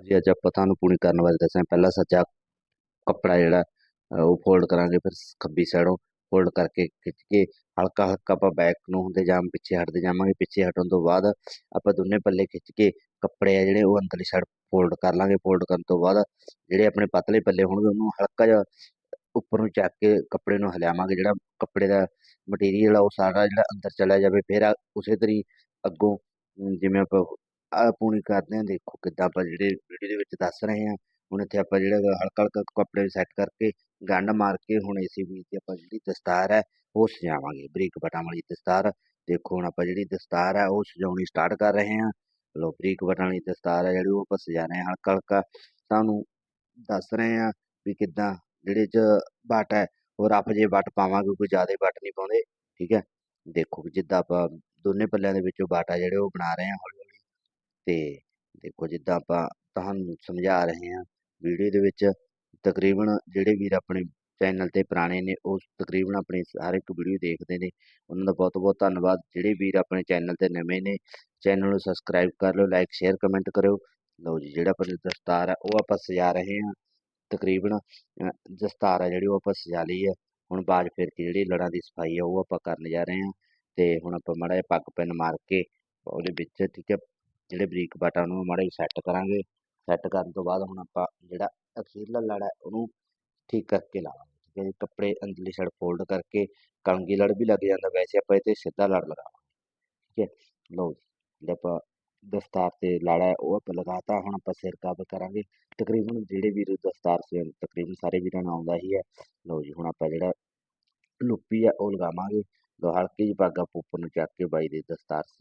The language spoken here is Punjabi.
ਦੇਖੋ ਜੀ, ਅੱਜ ਆਪਾਂ ਤੁਹਾਨੂੰ ਪੂਣੀ ਕਰਨ ਬਾਰੇ ਦੱਸਾਂ ਪਹਿਲਾਂ ਸੱਜਾ ਕੱਪੜਾ ਜਿਹੜਾ ਉਹ ਫੋਲਡ ਕਰਾਂਗੇ, ਫਿਰ ਖੱਬੀ ਸਾਈਡੋਂ ਫੋਲਡ ਕਰਕੇ ਖਿੱਚ ਕੇ, ਹਲਕਾ ਹਲਕਾ ਆਪਾਂ ਬੈਕ ਨੂੰ ਹੁੰਦੇ ਜਾਮ ਪਿੱਛੇ ਹਟਦੇ ਜਾਵਾਂਗੇ। ਪਿੱਛੇ ਹਟਣ ਤੋਂ ਬਾਅਦ ਆਪਾਂ ਦੋਨੇ ਪੱਲੇ ਖਿੱਚ ਕੇ ਕੱਪੜੇ ਆ ਜਿਹੜੇ, ਉਹ ਅੰਦਰਲੀ ਸਾਈਡ ਫੋਲਡ ਕਰ ਲਾਂਗੇ। ਫੋਲਡ ਕਰਨ ਤੋਂ ਬਾਅਦ ਜਿਹੜੇ ਆਪਣੇ ਪਤਲੇ ਪੱਲੇ ਹੋਣਗੇ, ਉਹਨੂੰ ਹਲਕਾ ਜਿਹਾ ਉੱਪਰ ਨੂੰ ਚੱਕ ਕੇ ਕੱਪੜੇ ਨੂੰ ਹਿਲਾਵਾਂਗੇ। ਜਿਹੜਾ ਕੱਪੜੇ ਦਾ ਮਟੀਰੀਅਲ ਆ, ਉਹ ਸਾਰਾ ਜਿਹੜਾ ਅੰਦਰ ਚਲਾ ਜਾਵੇ, ਫਿਰ ਉਸੇ ਤਰੀ ਅੱਗੋਂ, ਜਿਵੇਂ ਆਪਾਂ ਪੂਣੀ ਕਰਦੇ ਹਾਂ, ਦੇਖੋ ਕਿੱਦਾਂ ਆਪਾਂ ਜਿਹੜੇ ਵੀਡੀਓ ਦੇ ਵਿੱਚ ਦੱਸ ਰਹੇ ਹਾਂ। ਹੁਣ ਇੱਥੇ ਆਪਾਂ ਜਿਹੜਾ ਗਾ ਹਲਕਾ ਹਲਕਾ ਕੱਪੜੇ ਸੈੱਟ ਕਰਕੇ ਗੰਢ ਮਾਰ ਕੇ ਹੁਣ ਇਸੇ ਵੀ ਤੇ ਆਪਾਂ ਜਿਹੜੀ ਦਸਤਾਰ ਹੈ, ਉਹ ਸਜਾਵਾਂਗੇ। ਬਰੀਕ ਬਟਾਂ ਵਾਲੀ ਦਸਤਾਰ। ਦੇਖੋ ਹੁਣ ਆਪਾਂ ਜਿਹੜੀ ਦਸਤਾਰ ਹੈ, ਉਹ ਸਜਾਉਣੀ ਸਟਾਰਟ ਕਰ ਰਹੇ ਹਾਂ। ਲੋ, ਬਰੀਕ ਬਟਾਂ ਵਾਲੀ ਦਸਤਾਰ ਹੈ ਜਿਹੜੀ, ਉਹ ਆਪਾਂ ਸਜਾ ਰਹੇ ਹਾਂ ਹਲਕਾ ਹਲਕਾ ਤੁਹਾਨੂੰ ਦੱਸ ਰਹੇ ਹਾਂ ਵੀ ਕਿੱਦਾਂ ਜਿਹੜੇ ਚ ਬਟ ਹੈ, ਉਹ ਰਫ ਜੇ ਬਟ ਪਾਵਾਂਗੇ, ਕੋਈ ਜ਼ਿਆਦਾ ਬਟ ਨਹੀਂ ਪਾਉਂਦੇ, ਠੀਕ ਹੈ। ਦੇਖੋ ਵੀ ਜਿੱਦਾਂ ਆਪਾਂ ਦੋਨੇ ਪੱਲਿਆਂ ਦੇ ਵਿੱਚੋਂ ਬਟ ਆ ਜਿਹੜੇ, ਉਹ ਬਣਾ ਰਹੇ ਹਾਂ ਹੌਲੀ ਹੌਲੀ ਤੇ ਦੇਖੋ ਜਿੱਦਾਂ ਆਪਾਂ ਤੁਹਾਨੂੰ ਸਮਝਾ ਰਹੇ ਹਾਂ, ਵੀਡੀਓ ਦੇ ਵਿੱਚ ਤਕਰੀਬਨ ਜਿਹੜੇ ਵੀਰ ਆਪਣੇ ਚੈਨਲ ਤੇ ਪੁਰਾਣੇ ਨੇ, ਉਹ ਤਕਰੀਬਨ ਆਪਣੀ ਹਰ ਇੱਕ ਵੀਡੀਓ ਦੇਖਦੇ ਨੇ। ਉਹਨਾਂ ਦਾ ਬਹੁਤ ਬਹੁਤ ਧੰਨਵਾਦ। ਜਿਹੜੇ ਵੀਰ ਆਪਣੇ ਚੈਨਲ ਤੇ ਨਵੇਂ ਨੇ, ਚੈਨਲ ਨੂੰ ਸਬਸਕ੍ਰਾਈਬ ਕਰ ਲਓ, ਲਾਈਕ, ਸ਼ੇਅਰ, ਕਮੈਂਟ ਕਰਿਓ। ਲਓ ਜੀ, ਜਿਹੜਾ ਆਪਣੇ ਦਸਤਾਰ ਹੈ ਉਹ ਆਪਾਂ ਸਜਾ ਰਹੇ ਹਾਂ। ਤਕਰੀਬਨ ਦਸਤਾਰ ਹੈ ਜਿਹੜੀ ਉਹ ਆਪਾਂ ਸਜਾ ਲਈ ਹੈ ਹੁਣ ਬਾਜ ਫਿਰ ਕੇ ਜਿਹੜੀ ਲੜਾਂ ਦੀ ਸਫ਼ਾਈ ਆ, ਉਹ ਆਪਾਂ ਕਰਨ ਜਾ ਰਹੇ ਹਾਂ। ਤੇ ਹੁਣ ਆਪਾਂ ਮਾੜਾ ਜਿਹਾ ਪੱਗ ਪੈਨ ਮਾਰ ਕੇ ਉਹਦੇ ਵਿੱਚ, ਠੀਕ ਹੈ ਜਿਹੜੇ ਬਰੀਕ ਬਟਨ ਨੂੰ ਮਾੜੇ ਸੈੱਟ ਕਰਾਂਗੇ। ਸੈੱਟ ਕਰਨ ਤੋਂ ਬਾਅਦ ਹੁਣ ਆਪਾਂ ਜਿਹੜਾ ਅਖੀਰਲਾ ਲੜ ਹੈ, ਉਹਨੂੰ ਠੀਕ ਕਰਕੇ ਲਾਵਾਂਗੇ, ਠੀਕ ਹੈ ਜੀ। ਕੱਪੜੇ ਅੰਦਰਲੀ ਸਾਈਡ ਫੋਲਡ ਕਰਕੇ ਕਣਗੀ ਲੜ ਵੀ ਲੱਗ ਜਾਂਦਾ, ਵੈਸੇ ਆਪਾਂ ਇਹ 'ਤੇ ਸਿੱਧਾ ਲੜ ਲਗਾਵਾਂਗੇ, ਠੀਕ ਹੈ। ਲਓ ਜੀ ਜਿਹੜਾ ਆਪਾਂ ਦਸਤਾਰ ਤੇ ਲੜ ਹੈ, ਉਹ ਆਪਾਂ ਲਗਾਤਾ, ਹੁਣ ਆਪਾਂ ਸਿਰ ਕਵਰ ਕਰਾਂਗੇ। ਤਕਰੀਬਨ ਜਿਹੜੇ ਵੀਰ ਦਸਤਾਰ ਸੇ ਤਕਰੀਬਨ ਸਾਰੇ ਵੀਰਾਂ ਨੂੰ ਆਉਂਦਾ ਹੀ ਹੈ। ਲਓ ਜੀ, ਹੁਣ ਆਪਾਂ ਜਿਹੜਾ ਲੁੱਪੀ ਆ ਉਹ ਲਗਾਵਾਂਗੇ। ਲਓ ਹਲਕੀ ਜਿਹੀ ਪੱਗ ਆਪਾਂ ਉੱਪਰ ਨੂੰ ਚੱਕ ਕੇ ਬਾਈ ਦੇ ਦਸਤਾਰ 'ਤੇ